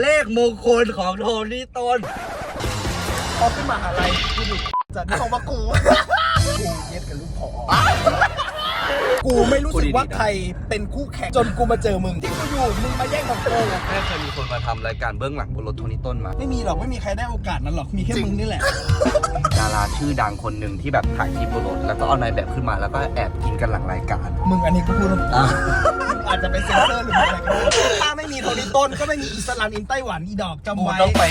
เลขมงคลของโทนี่ต้นพอขึ้นมาหาลัยกูดูจากที่ของมากูกูเย็ดกับลูกพอ กูไม่รู้สึกว่าใครเป็นคู่แข่งจนกูมาเจอมึงที่กูอยู่มึงมาแย่งของกูแม่เคยมีคนมาทำรายการเบื้องหลังบนรถโทนี่ต้นมา ไม่มีหรอกไม่มีใครได้โอกาสนั้นหรอกมีแค่มึงนี่แหละ ดาราชื่อดังคนหนึ่งที่แบบถ่ายคลิปบนรถแล้วก็เอานายแบบขึ้นมาแล้วก็แอบกินกันหลังรายการ มึงอันนี้กูพูดตรงๆอาจจะเป็นเซนเซอร์หรืออะไรก็ได้ถ้าไม่มีโทนี่ต้นก็ไม่มีอิสลามอินไต้หวันอีดอกจำกูไว้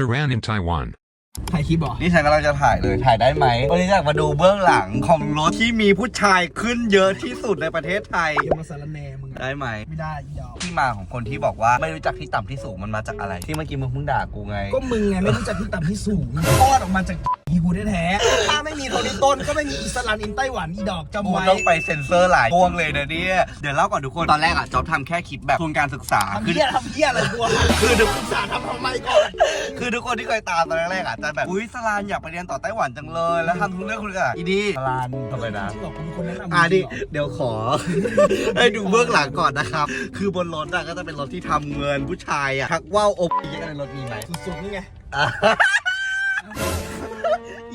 Saran in Taiwan. ถ่ายคลิปเหรอนี่ฉันกำลังจะถ่ายเลยถ่ายได้ไหมวันนี้อยากมาดูเบื้องหลังของรถที่มีผู้ชายขึ้นเยอะที่สุดในประเทศไทยเดี๋ยวมาสารแหนมึงอะได้ไหม ไม่ได้อีดอกที่มาของคนที่บอกว่าไม่รู้จักที่ต่ำที่สูงมันมาจากอะไร ที่เมื่อกี้มึงเพิ่งด่ากูไง ก็มึงไงไม่รู้จักที่ต่ำที่สูงคลอดออกมาจากอีกู แท้ๆ ถ้าไม่มีโทนี่ต้นก็ไม่มีอิสลามอินไต้หวันอีดอกจำกูไว้ ต้องไปเซ็นเซอร์หลายพวงเลยนะเนี่ย เดี๋ยวเล่าก่อนทุกคน ตอนแรกอะจ๊อบทำแค่คลิปแบบทุนการศึกษา ทำคือ เหี้ยทำเหี้ยอะไรกูอะคือทุกศึกษาทำทำไมก่อนคือทุกคนที่เคยตามตอนแรกๆอะจะแบบ อุ้ยสลานอยากไปเรียนต่อไต้หวันจังเลย แล้วทำทุกเรื่องคุณอะอีดีสลานทำไมนะจริงเหรอกูเป็นคนแนะนำอะดิจริงเหรอเดี๋ยวขอ ให้ดูเบื้องหลังก่อนนะครับ คือบนรถอะก็จะเป็นรถที่ทำเงินผู้ชายอะชักว่าวอบเยอะในรถมีไหม สุดๆนี่ไง อะ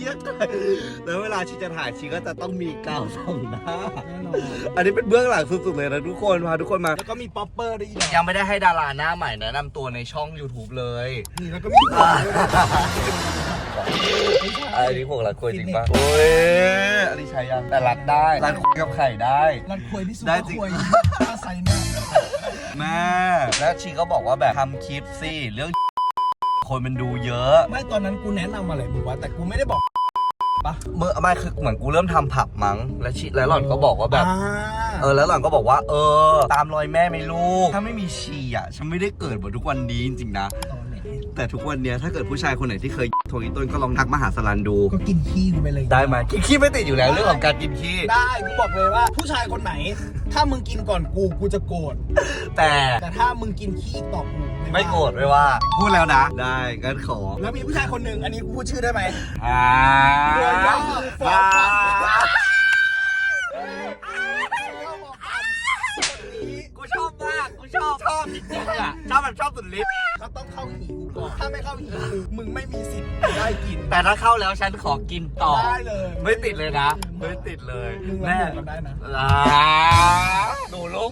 เยอะเลยแล้วเวลาชีจะถ่ายชีก็จะต้องมีกาวส่องหน้าแน่นอนอันนี้เป็นเบื้องหลังสุดๆเลยนะทุกคนพาทุกคนมา แล้วก็มีป๊อปเปอร์ด้วยอีดอกยังไม่ได้ให้ดาราหน้าใหม่แนะนำตัวในช่อง YouTube เลย นี่แล้วก็มีป๊อปเปอร์ไม่ใช่อันนี้พวกรัดคุยจริงปะโอ้ยอันนี้ใช้ยังแต่รัดได้รัดคุยกับไข่ได้รันควยพิสูจน์ได้ว่าจริงควยอาศัยแน่แม่แล้วชีก็บอกว่าแบบทำคลิปสิเรื่อง คนมันดูเยอะไม่ตอนนั้นกูแนะนำอะไรมึงวะแต่กูไม่ได้บอกปะเมื่อไม่คือเหมือนกูเริ่มทำผับมั้งแล้วชีแล้วหล่อนก็บอกว่าแบบ อ่าเออแล้วหล่อนก็บอกว่า เออ ตามรอยแม่ไหม่ลูก ถ้าไม่มีชีอะ ฉันไม่ได้เกิดบนทุกวันนี้จริงๆนะตอนไหน แต่ทุกวันเนี้ยถ้าเกิดผู้ชายคนไหนที่เคยโทรอีต้นก็ลองทักมาหาสลันดู ก็กินขี้กูไปเลย ได้ไหมกินขี้ไม่ติดอยู่แล้วเรื่องของการกินขี้ได้กูบอกเลยว่า ผู้ชายคนไหน ถ้ามึงกินก่อนกูกูจะโกรธแต่แต่ถ้ามึงกินขี้ต่อกูไม่โกรธไม่ว่า พูดแล้วนะ ได้งั้นขอแล้วมีผู้ชายคนหนึ่งอันนี้กูพูดชื่อได้ไหมอ่าาไม่เข้าหีกูมึงไม่มีสิทธิ์ได้กิน แต่ถ้าเข้าแล้วฉันขอกินต่อ ได้เลย ไม่ติดเลยนะ ไม่ติดเลย มึงแม่รับกันได้นะอ่าห นูลุก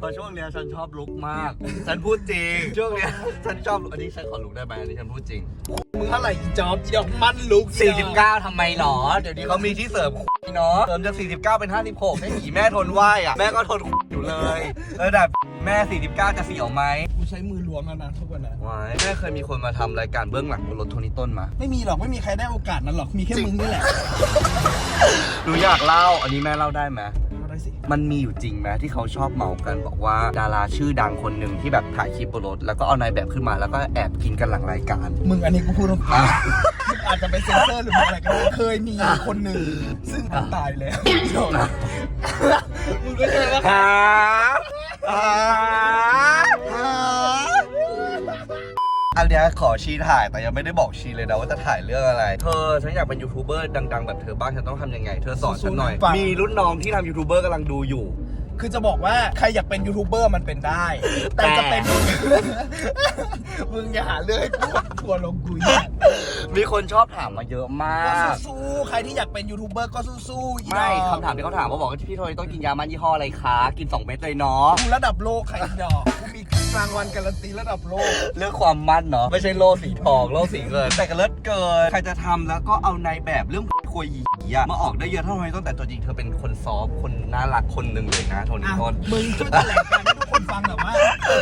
เพราะช่วงเนี้ยฉันชอบลุกมาก ฉันพูดจริง ช่วงเนี้ยฉันชอบลุกอันนี้ฉันขอลุกได้ไหมอันนี้ฉันพูดจริง มึงเท่าไหร่อีจอบอีดอกมันลุกอีดอก49ทำไมหรอ เดี๋ยวนี้เขามีที่เสริมเนาะเสริมจาก 49 เป็น 56ให้ผีแม่ทนไหวอะ แม่ก็ทนอยู่เลยเออแต่แม่ 49 จะเสียวไหมกูใช้มือล้วงแล้วนะทุกวันนะไว้แม่เคยมีคนมาทำรายการเบื้องหลังบนรถโทนี่ต้นมา ไม่มีหรอกไม่มีใครได้โอกาสนั้นหรอกมีแค่มึงนี่แหละ หนูอยากเล่า อันนี้แม่เล่าได้ไหมเอาได้สิ มันมีอยู่จริงไหมที่เขาชอบเมากันบอกว่าดาราชื่อดังคนหนึ่งที่แบบถ่ายคลิปบนรถแล้วก็เอานายแบบขึ้นมาแล้วก็แอบกินกันหลังรายการ มึงอันนี้กูพูดตรงอะๆอาจจะเป็นเซนเซอร์หรืออะไรก็ได้เคยมีคนหนึ่งซึ่งมันตายแล้วอีดอกมึงก็ใช่ว่าหาหาหา อันเนี้ยขอชีถ่ายแต่ยังไม่ได้บอกชีเลยนะว่าจะถ่ายเรื่องอะไร เธอฉันอยากเป็นยูทูบเบอร์ดัง ๆ แบบเธอบ้างฉันต้องทำยังไง เธอสอนฉันหน่อยมีรุ่นน้องที่ทำยูทูบเบอร์กำลังดูอยู่ คือจะบอกว่าใครอยากเป็นยูทูบเบอร์มันเป็นได้ แต่จะเป็น มึงอย่าหาเรื่องให้กูทัวร์ลงกูอีกมีคนชอบถามมาเยอะมาก็ก สู้ๆใครที่อยากเป็นยูทูบเบอร์ก็สู้ๆอีดไม่อกคำถามที่เขาถามเขาบอกว่าพี่โทยต้องกินยามันยี่ห้ออะไรคะ กิน 2 เม็ดเลยเนาะ กูระดับโลกใครอีดอกกูมี รางวัลการันตีระดับโลก เรื่องความมั่นเนาะไม่ใช่โล่สีทองโล่สีเงินแต่ก็เลิศเกินใครจะทำแล้วก็เอาในแบบเรื่องคุยหยีอะมาออกได้เยอะเท่าไหร่ตั้งแต่ตัวจริงเธอเป็นคนซอฟต์คนน่ารักคนหนึ่งเลยนะโทนี่อะทนมึงช่วยแถลงการให้ทุกคนฟังหน่อยว่า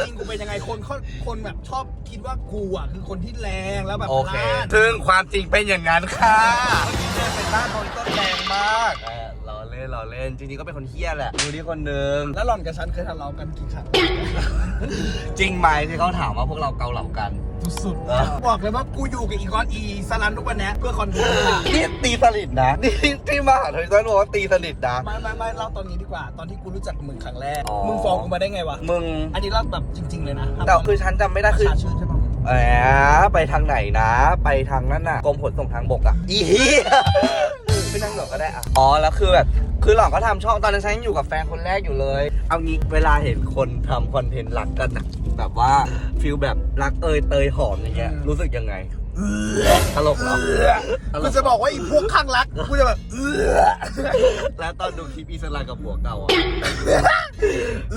จริงกูเป็นยังไงคนเขาคนแบบชอบคิดว่ากูอะคือคนที่แรงแล้วแบบโอเคพลาด ซึ่งความจริงเป็นอย่างนั้นค่ะเมื่อกี้เดินเป็นหน้าโทนี่ ล้อเล่นล้อเล่นจริงๆก็เป็นคนเฮี้ยแหละดูที่คนหนึ่งแล้วหล่อนกับฉันเคยทะเลาะกันกี่ครั้ง จริงไหมที่เขาถามว่าพวกเราเกาเหลากัน สุดเออ ๆบอกเลยว่ากูอยู่กับอีกอนอีสลันทุกวันเนี้ยเพื่อคอนเทนต์นี่ตีสนิทนะนี่ที่มาหาโทนี่ต้นบอกว่าตีสนิทนะ ไม่ไม่ไม่เล่าตอนนี้ดีกว่า ตอนที่กูรู้จักมึงครั้งแรก อ๋อ มึงฟ้องกูมาได้ไงวะ มึงอันนี้เล่าแบบจริง ๆ เลยนะแต่คือฉันจำไม่ได้ปคือระชาชื่นใช่ปะมึงแหมไปทางไหนนะ ไปทางนั้นน่ะกรมขนส่งทางบกอะ อีเหี้ยไม่นั่งหรอกก็ได้อะอ๋อ แล้วคือแบบ คือหล่อนก็ทำช่องตอนนั้นฉันยังอยู่กับแฟนคนแรกอยู่เลย เอางี้เวลาเห็นคนทำคอนเทนต์รักกันอะแบบว่าฟิลแบบรักเอยเตยหอมอย่างเงี้ยรู้สึกยังไงตลกเหรอตลกูกจะบอกว่าอีพวกข้างรักกูจะแบบเออแล้วตอนดูคลิปอีสลากับผัวเก่าอะ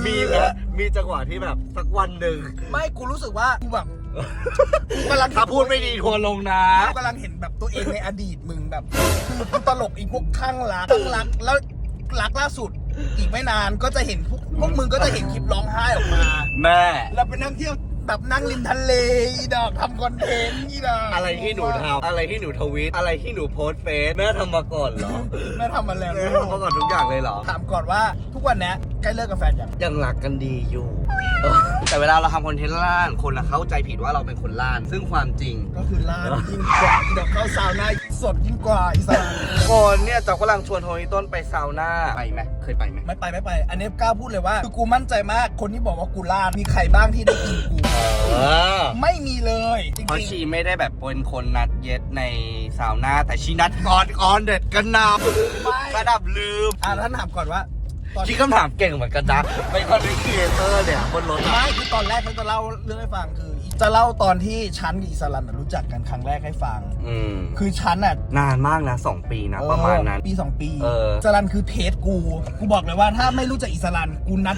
มีไหมมีจังหวะที่แบบสักวันหนึ่งไม่กูรู้สึกว่ากูแบบกูกำลังถ้าพูดไม่ดีทัวร์ลงนะ กูกำลังเห็นแบบตัวเองในอดีตมึงแบบคือกูตลกอีพวกข้างรักข้างรัก แล้ว รักล่าสุด อีกไม่นานก็จะเห็นพวกพวกมึงก็จะเห็นคลิปร้องไห้ออกมา แม่ เราไปนั่งเที่ยวแบบนั่งริมทะเลอีดอกทำคอนเทนต์อีดอกอะไรที่หนูทำอะไรที่หนูทวีตอะไรที่หนูโพสต์เฟซแม่ทำมาก่อนเหรอแม่ทำมาแล้วแม่ทำมาก่อนทุกอย่างเลยเหรอ ถามก่อนว่าทุกวันเนี้ย ใกล้เลิกกับแฟนยังยังรักกันดีอยู่เออแต่เวลาเราทำคอนเทนต์ล่านคนอะเข้าใจผิดว่าเราเป็นคนล่าน ซึ่งความจริง ก็คือล่ายิ่งกว่าอีดอกเข้าซาวน่าสดยิ่งกว่าอีสานคนเนี่ยจะกำลังชวนโทนี่ต้นไปซาวน่าไปไหมเคยไปไหมไม่ไปไม่ไป อันนี้กล้าพูดเลยว่าคือกูมั่นใจมากคนที่บอกว่ากูล่ามีใครบ้างที่ได้กินกูเออไม่มีเลยจริงเพราะๆชีไม่ได้แบบเป็นคนนัดเย็ดในซาวน่าแต่ชีนัดก่อนก่อนเด็ดกันนไม่ำระดับลืมอะท่านถามก่อนว่าตอน คิดคำถามเก่งเหมือนกันนะเป็นคอนเทนต์ครีเอเตอร์เนี่ยบนรถอะไม่คือตอนแรกฉันจะเล่าเรื่องให้ฟังคือจะเล่าตอนที่ฉันกับอิสรันน่ะรู้จักกันครั้งแรกให้ฟัง อืมคือฉันอะนานมากนะสองปีนะประมาณนั้น ปีสองปีเอออิสรันคือเทสกู กูบอกเลยว่าถ้าไม่รู้จักอิสรันกูนัด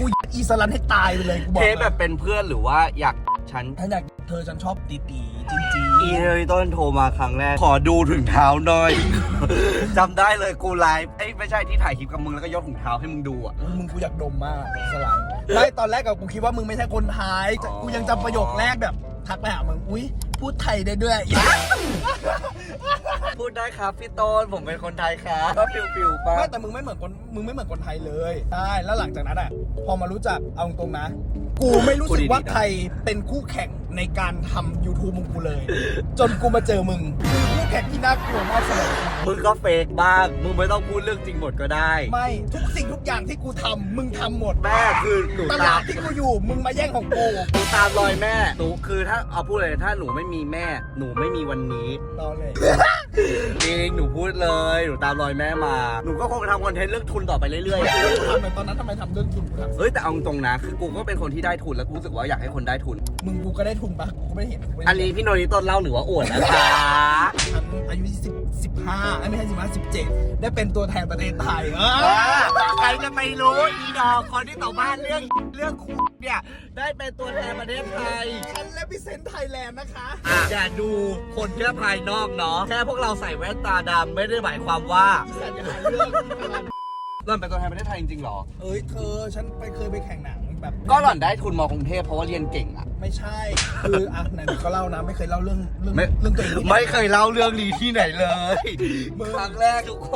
กูอิสรันให้ตายไปเลยกูบอกเทเลยปแบบเป็นเพื่อนหรือว่าอยากฉันถ้าอยาก เธอฉันชอบตีตีจริงจริงอีเทอร์ต้นโทรมาครั้งแรก ขอดูถึงเท้าหน่อย จำได้เลยกูไลฟ์เอ้ยไม่ใช่ที่ถ่ายคลิปกับมึงแล้วก็ยกถุงเท้าให้มึงดูอะมึงกูอยากดมมากอิสรันไม่ตอนแรกกับกูคิดว่ามึงไม่ใช่คนไทยอ๋อกูยังจำประโยคแรกแบบ ทักไปหามึงอุ้ยพูดไทยได้ด้วยพู ดได้ครับพี่ต้นผมเป็นคนไทยครับก็ฟิวฟิวๆป่ะไม่แต่มึงไม่เหมือนคนมึงไม่เหมือนคนไทยเลยใช่แล้วหลังจากนั้นอะ พอมารู้จักเอาตรงๆนะ กูไม่รู้สึกว่าใครเป็นคู่แข่งในการทำ YouTube มึงกูเลย จนกูมาเจอมึงคือคู่แข่งที่น่ากลัวมากสำหรับกูมึงก็เฟกบ้างมึงไม่ต้องพูดเรื่องจริงหมดก็ได้ ไม่ทุกสิ่งทุกอย่างที่กูทำมึงทำหมดแม่คือหนูตตาลามดที่กูอยู่มึงมาแย่งของกูหนูตามรอยแม่หนูคือถ้าเอาพูดเลยถ้าหนูไม่มีแม่ หนูไม่มีวันนี้ตอนเลย จริงหนูพูดเลย หนูตามรอยแม่มา หนูก็คงทำคอนเทนต์เรื่องทุนต่อไปเรื่อยๆอะทำไมตอนนั้นทำไมทำเรื่องทุนกูทเฮ้ยแต่เอาตรงๆนะคือกูก็เป็นคนที่ได้ทุนแล้วกูรู้สึกว่าอยากให้คนได้ทุนำมึงกูก็ได้ทุนปะกูไม่ได้เห็นกูไม่ได้อันนี้พี่โนริต้นเล่าหรือว่าอวดนะคะฉันอายุสิบสิบห้าไม่ใช่สิบห้าสิบเจ็ดได้เป็นตัวแทนประเทศไทยเออใครจะไปรู้อีดอกคนที่ต่อบ้านเรื่องเรื่องคุเนี่ยได้เป็นตัวแทนประเทศไทยฉันและพิเศษไทยแลนด์นะคะ อย่าดูคนแค่ภายนอกเนาะแค่พวกเราใส่แว่นตาดำไม่ได้หมายความว่าพิเศษอย่าหาเรื่องหล่อนเป็นตัวแทนประเทศไทยจริงๆหรอ เอ้ยเธอฉันไปเคยไปแข่งหนังแบบก็หล่อนได้ทุนมอกรุงเทพเพราะว่าเรียนเก่งอะไม่ใช่ คืออะไหนๆก็เล่านะไม่เคยเล่าเรื่องเรื่องไม่เรื่องตัวเองที่หนไม่เคยเล่าเรื่องนี้ที่ไหนเลยมึงครั้งแรกทุกค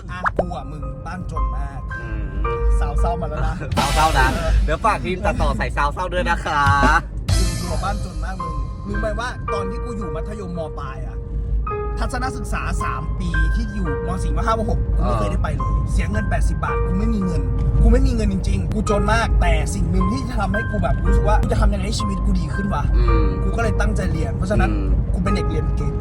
นอะกูอะมึงบ้านจนมากอืมสาวเศร้ามาแล้วนะซาวเศร้านะเดี๋ยวฝากทีมตัดต่อใส่ซาวเศร้าด้วยนะคะคือกูอะบ้านจนมากมึงรู้ไหมว่าตอนที่กูอยู่มัธยมมปลายอะ ทัศนศึกษา 3 ปีที่อยู่ม .4 ม .5 ม .6 กูไม่เคยได้ไปเลย เสียเงิน 80 บาท กูไม่มีเงิน กูไม่มีเงินจริง ๆ กูจนมาก แต่สิ่งหนึ่งที่ทำให้กูแบบรู้สึกว่ากูจะทำยังไงให้ชีวิตกูดีขึ้นวะ อืม กูก็เลยตั้งใจเรียน เพราะฉะนั้นอืม กูเป็นเด็กเรียนเก่ง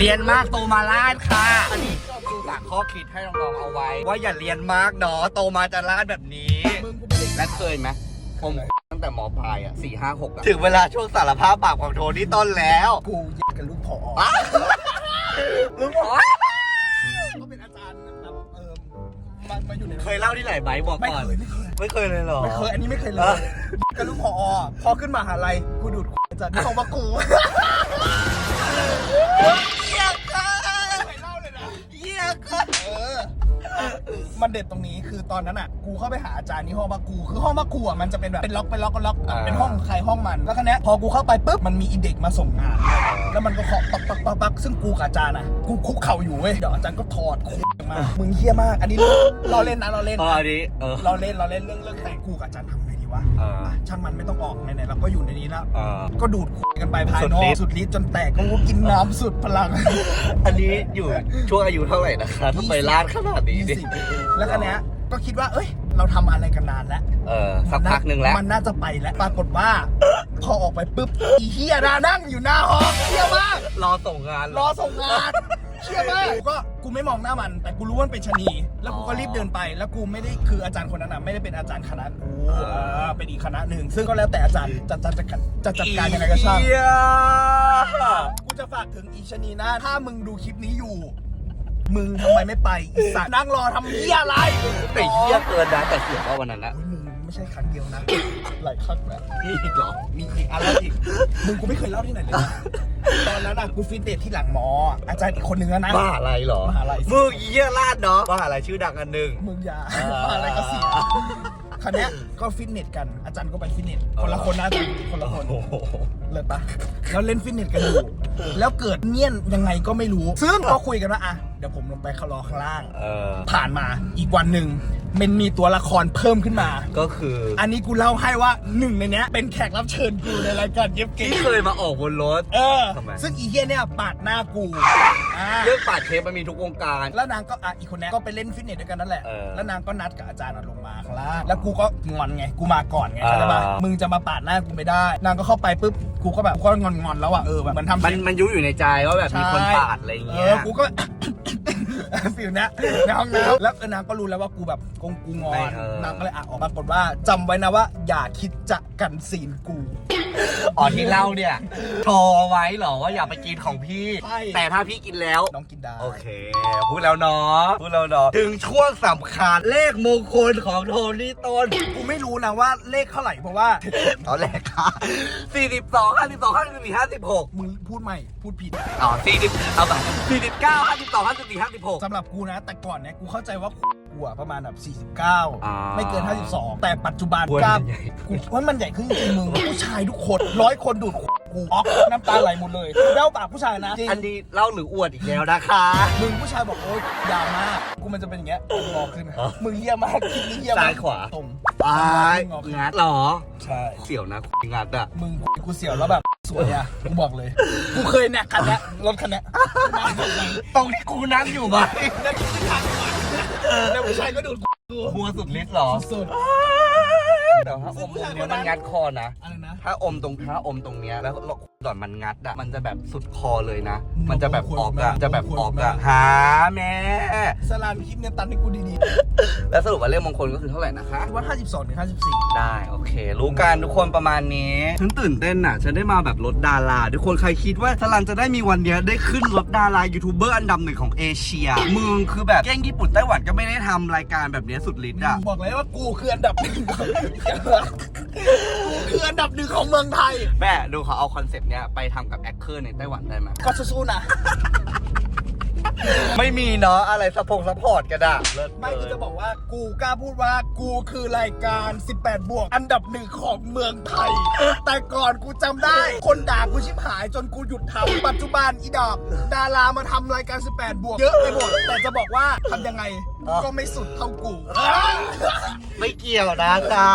เรียนมากโตมาลาดค่ะอันนี้ก็คือฝากข้อคิดให้น้องๆเอาไว้ ว่าอย่าเรียนมากเนาะโตมาจะลาดแบบนี้ มึงกูเป็นเด็ก และเคยไหมผมตั้ง แต่มปลายอะสี่ห้าหกอะถึงเวลาช่วงสารภาพบาปของโทนี่ต้นแล้วกูเย็ดกับลูกผอลุงบอกก็เป็นอาจารย์แบบเออมามาอยู่ในเคยเล่าที่ไหนไหมบอกไม่ก่อน เคยไม่เคยไม่เคยเลยเหรอ ไม่เคยอันนี้ไม่เคยเลเอยอ กับลูกผอพอขึ้นมาหาลัยกูดูดจากที่ของมากูเยี่ยมเกินไม่เล่าเลยนะเยี่ยมเกินเออมันเด็ดตรงนี้คือ ตอนนั้นอะกูเข้าไปหาอาจารย์ที่ห้องมากูคือห้องมากูอะมันจะเป็นแบบเป็นล็อกเป็นล็อกเป็นล็อกเป็นห้องใครห้องมันแล้วคันนี้ยพอกูเข้าไปปุ๊บมันมีอีเด็กมาส่งงาน แล้วมันก็เคาะปักปักปักปักซึ่งกูกับอาจารย์อะกูคุกเข่าอยู่เว้ยเดี๋ยวอาจารย์ก็ถอดคุกออกมามึงเฮี้ยมากอันนี้เราเล่นนะเราเล่นเออนะอันนี้เออ เราเล่นเราเล่นเรื่องเรื่องแต่งกูกับอาจารย์ทำไงดีวะเออช่างมันไม่ต้องออกไหนๆเราก็อยู่ในนี้แล้ว เออ ก็ดูดกันไปภายสุดนอฤกทธิ์ สุดฤทธิ์จนแตกก็กินน้ำสุดพลัง อันนี้อยู่ช่วงอายุเท่าไหร่นะคะทำไมลาดขนาดนี้ดิ 20แล้วคันนี้ย ก็คิดว่า เอ้ย เราทำอะไรกันนานแล้วเออสักพักหนึ่งแล้ว มันน่าจะไปแล้ว ปรากฏว่า พอออกไปปุ๊บอีเฮียนานั่งอยู่หน้าห้องเฮียมาก รอส่งงานเหรอส่งงานเชื่อมากกูก็กูไม่มองหน้ามัน แต่กูรู้ว่ามันเป็นชะนี แล้วกูก็รีบเดินไป แล้วกูไม่ได้คืออาจารย์คนนั้นอะไม่ได้เป็นอาจารย์คณะกูอ่าเป็นอีกคณะหนึ่ง ซึ่งก็แล้วแต่อาจารย์จะจะจะจะจัดการยังไงก็ช่าง เหี้ยกูจะฝากถึงอีชะนีนะ ถ้ามึงดูคลิปนี้อยู่ มึงทำไมไม่ไปอีสัตว์นั่งรอทำเหี้ยอะไรแต่เหี้ยเกินนะแต่เสียว่าวันนั้นนะ โอ้ยมึงไม่ใช่ครั้งเดียวนะ หลายครั้งแล้วนี่อีกเหรอ มีอีกอะไรอีก มึงกูไม่เคยเล่าที่ไหนเลยนะตอนนั้นอะกูฟิตเนสที่หลังมอ อาจารย์อีกคนนึงแล้วนะ บ้าอะไรเหรอมหาลัย มึงเยี่ยลาดเนาะบ้าอะไรชื่อดังอันหนึ่ง มึงอย่าอ่าอะไรก็เสียคันเนี้ยก็ฟิตเนสกัน อาจารย์ก็ไปฟิตเนส คนละคนนะอาจารย์คนละคนโอ้โหเลยปะแล้วเล่นฟิตเนสกันอยู่ แล้วเกิดเงียนยังไงก็ไม่รู้ ซึ่งก็คุยกันว่าอะเดี๋ยวผมลงไปรอข้างล่าง เออผ่านมาอีกวันหนึ่งมันมีตัวละครเพิ่มขึ้นมา ก็คืออันนี้กูเล่าให้ว่าหนึ่งในเนี้ย เป็นแขกรับเชิญกูในรายการเย็บเก๋ที่เคยมาออกบนรถ เออ ทำไม ซึ่งอีเหี้ยเนี่ยปาดหน้ากูอ่าเรื่องปาดเทปมันมีทุกวงการ แล้วนางก็อะอีกคนเนี้ยก็ไปเล่นฟิตเนสด้วยกันนั่นแหละ เออแล้วนางก็นัดกับอาจารย์อะลงมาข้างล่างแล้วกูก็งอนไง กูมาก่อนไงเข้าใจปะอ่ามึมึงจะมาปาดหน้ากูไม่ได้ นางก็เข้าไปปุ๊บ กูก็แบบกูก็งอนๆแล้วอะเออแบบเหมันทำมันมันยุอยู่ในใจว่าแบบมีคนใช่ปาดอะไรอย่างเอเงี้อยกูก็ ฟิลเนี้ยในห้องน้ำแล้วเออนางก็รู้แล้วว่ากูแบบกงกูงอไม่นเออนางก็เลยอะออกปรากฏว่าจำไว้นะว่า อย่าคิดจะกันซีนกู อ๋อที่เล่าเนี่ยโชว์ไว้เหรอว่าอย่าไปกินของพี่ ใช่ แต่ถ้าพี่กินแล้ว น้องกินได้ โอเค พูดแล้วเนาะพูดแล้วเนาะถึงช่วงสำคัญเลขมงคลของโทนี่ต้น กูไม่รู้นะว่าเลขเท่าไหร่เพราะว่า ตอนแรกค่ะ42 52 54 56 มึงพูดใหม่ พูดผิด อ๋อ40เอาไป49 52 54 56สำหรับกูนะ แต่ก่อนเนี่ยกูเข้าใจว่ากูอะประมาณแบบ อ่า49 ไม่เกิน 52 แต่ปัจจุบันควรกล้ามันใหญ่กูว่ามันใหญ่ขึ้นจริงๆมึง ผู้ชายทุกคนร้อยคนดูดกูออกน้ำตาไหลหมดเลยเล่าปากผู้ชายนะจริงอันนี้เล่าหรืออวดอีกแล้วนะคะ มึงผู้ชายบอกโอ๊ยยาวมากกูมันจะเป็นอย่างเงี้ยงอขึ้นอ๋อมึงเยี่ยมากคลิปนี้เยี่ยมมากซ้ายขวา ตรงไปงอขึ้นงัดเหรอ ใช่ เสี่ยวนะงัดอะมึงกูเสียวแล้วแบบ สวยอะกูบอกเลย กูเคยเนี่ยคันเนี้ยรถคันเนี้ยตรงที่กูนั่งอยู่ไหมแล้วผู้ชายก็ดูดกูหัวสุดฤทธิ์เหรอ สุด แต่ถ้าอมตรงเนี้ยมันงัดคอนะ อะไรนะ ถ้าอมตรงถ้าอมตรงเนี้ยแล้วก่อนมันงัดอะมันจะแบบสุดคอเลยนะมึงมันจะแบบควรออกมาอะกจะแบบควรออกอะมากหาแม่ สลามคลิปเนี่ยตันให้กูดีแล้วสรุปว่าเลขมงคลก็คือเท่าไหร่นะคะๆว่า 52ถึง54 ได้ โอเค รู้กันทุกคนประมาณนี้ ฉันตื่นเต้นอะ ฉันได้มาแบบรถดารา ทุกคนใครคิดว่าสลันจะได้มีวันเนี้ยได้ขึ้นรถดารายูทูบเบอร์อันดับหนึ่งของเอเชียมึงคือแบบแย่งญี่ปุ่นไต้หวันก็ไม่ได้ทำรายการแบบเนี้ยสุดฤทธิ์อะบอกเลยว่ากูคืออันดับหนึ่งของกูคืออันดับหนึ่งของเมืองไทย แม่ดูเขาเอาคอนเซปต์เนี้ยไปทำกับแอคเคอร์ในไต้หวันได้ไหมก็สู้ๆนะ ไม่มีเนาะอะไรสปงสปอร์ตกันอะเลิศไม่คือจะบอกว่ากูกล้าพูดว่ากูคือรายการ 18 บวก อันดับหนึ่งของเมืองไทย แต่ก่อนกูจำได้ คนด่ากูชิบหายจนกูหยุดทำปัจจุบันอีดอกดารามาทำรายการ 18 บวก เยอะไปหมดแต่จะบอกว่าทำยังไง ก็ไม่สุดเท่ากู ไม่เกี่ยวนะคะ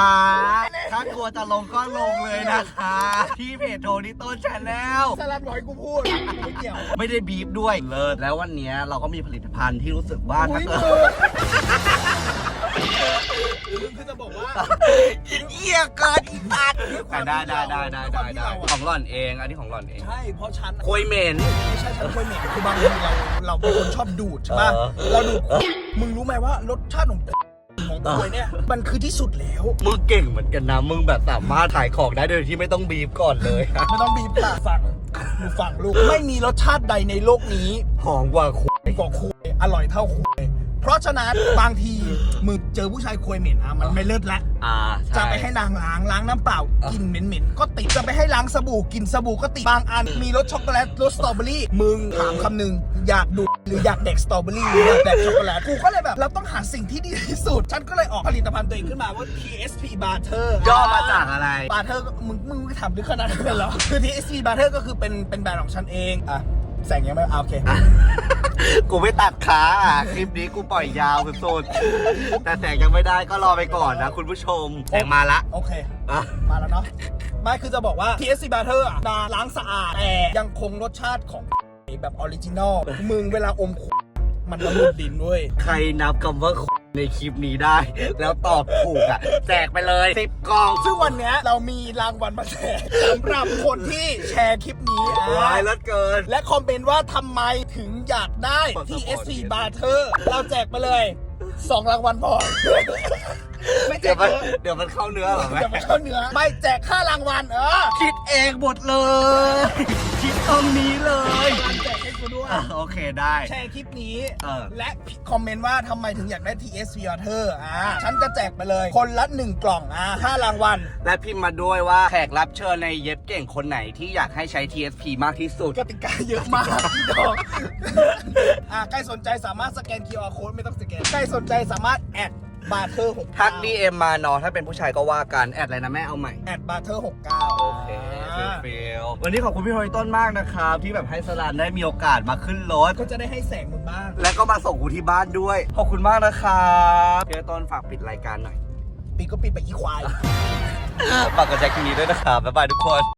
ถ้ากลัวจะลงก็ลงเลยนะคะ ที่เพจโทนี่ต้นชาแนลสลับร้อยกูพูดกูไม่เกี่ยว ไม่ได้บีบด้วยเลิศแล้ววันเนี้ยเราก็มีผลิตภัณฑ์ที่รู้สึกว่าอุ้ถ้ายเกิมืด อมึงคือจะบอกว่าเยี่ยเกินอีสัตว์ด้วยความได้ได้ได้ได้ด้วยได้ความที่ได้เราอะของหล่อนเอง อันนี้ของหล่อนเอง ใช่ เพราะฉันโคยเหม็นไม่ใช่ฉันคนเหม็นคือบางทีเราเราเป็นคนชอบดูดใช่ป่ะเออเราดูดมึงรู้ไหมว่ารสชาติของของกล้วยเนี่ยมันคือที่สุดแล้ว มึงเก่งเหมือนกันนะ มึงแบบสามารถขายของได้โดยที่ไม่ต้องบีบก่อนเลยอะไม่ต้องบีบปากฟังดูฟังลูก ไม่มีรสชาติใดในโลกนี้หอมกว่าคุยกว่าคุยอร่อยเท่าคุยเพ ราะฉะนั้นบางทีมึงเจอผู้ชายคุยเหม็นอะมันไม่เลิศละอ่าจะไปให้นางล้างล้างน้ำเปล่ากินเหม็นๆก็ติดจะไปให้ล้างสบู่กินสบู่ก็ติดบางอันมีรสช็อกโกแลตรสสตรอเบอรี่มึงถามคำหนึ่งอยากดูดหรืออยากแดกสตรอเบอรี่หรืออยากแดกช็อกโกแลตกูก็เลยแบบเราต้องหาสิ่งที่ดีที่สุด ฉันก็เลยออกผลิตภัณฑ์ตัวเองขึ้นมาว่า TSP Butter ย่อมาจากอะไร บาร์เทอร์มึงมึงไม่ถามลึกขนาดนั้นเลยเหรอ คือ TSP Butter ก็คือเป็นเป็นแบรนด์ของฉันเอง อะ แสงยังไม่อะโอเค กูไม่ตัดขาอะคลิปนี้กูปล่อยยาวสุดๆแต่แสงยังไม่ได้ก็รอไปก่อนนะคุณผู้ชมแสงมาละโอเค อะ มาแล้วเนาะไม่คือจะบอกว่า TSC Butter อะดาล้างสะอาด แต่ยังคงรสชาติของ แบบออริจินอลมึงเวลาอม มันละมุนดินด้วย ใครนับคำว่า ในคลิปนี้ได้ แล้วตอบถูกอะ แจกไปเลยสิบกล่องซึ่งวันเนี้ยเรามีรางวัลมาแจกสำหรับคนที่แชร์คลิปนี้อะวายแล้วเกิน และคอมเมนต์ว่าทำไมถึงอยากได้ขอ TSC support Barter เราแจกไปเลย 2 รางวัลพอ ไม่แจเดี๋ยวกมันเยอะเดี๋ยวมันเข้าเนื้อเหรอแม่เดี๋ยวไม่เข้าเนื้อไม่แจกค่ารางวัลเออคิดเองหมดเลย คิดตรงนี้เลยแจกให้กูด้วย อะโอเคได้ แชร์คลิปนี้ เออ และคอมเมนต์ว่าทำไมถึงอยากได้ TSC Barter อ่าฉันจะแจกไปเลย คนละ 1 กล่องอ่าห้ารางวัล และพิมพ์มาด้วยว่าแขกรับเชิญในเย็บเก่งคนไหนที่อยากให้ใช้ TSP มากที่สุด กติกาเยอะมากพี่ดอกอ่าใครสนใจสามารถสแกน QR code ไม่ต้องสแกน ใครสนใจสามารถแอด บาร์เทอร์หกทัก DM มาเนาะถ้าเป็นผู้ชายก็ว่ากัน แอดอะไรนะแม่เอาใหม่ แอดบาร์เทอร์หกเก้าโอเคเฟลวันนี้ขอบคุณพี่โรยต้นมากนะครับ ที่แบบให้สลานได้มีโอกาสมาขึ้นรถ ก็จะได้ให้แสงมึงบ้าง และก็มาส่งกูที่บ้านด้วย ขอบคุณมากนะครับพี่โรยต้นฝากปิดรายการหน่อย ปีก็ปีไปอีควาย ฝากกดแชร์คลิปนี้ด้วยนะครับบ๊ายบายทุกคน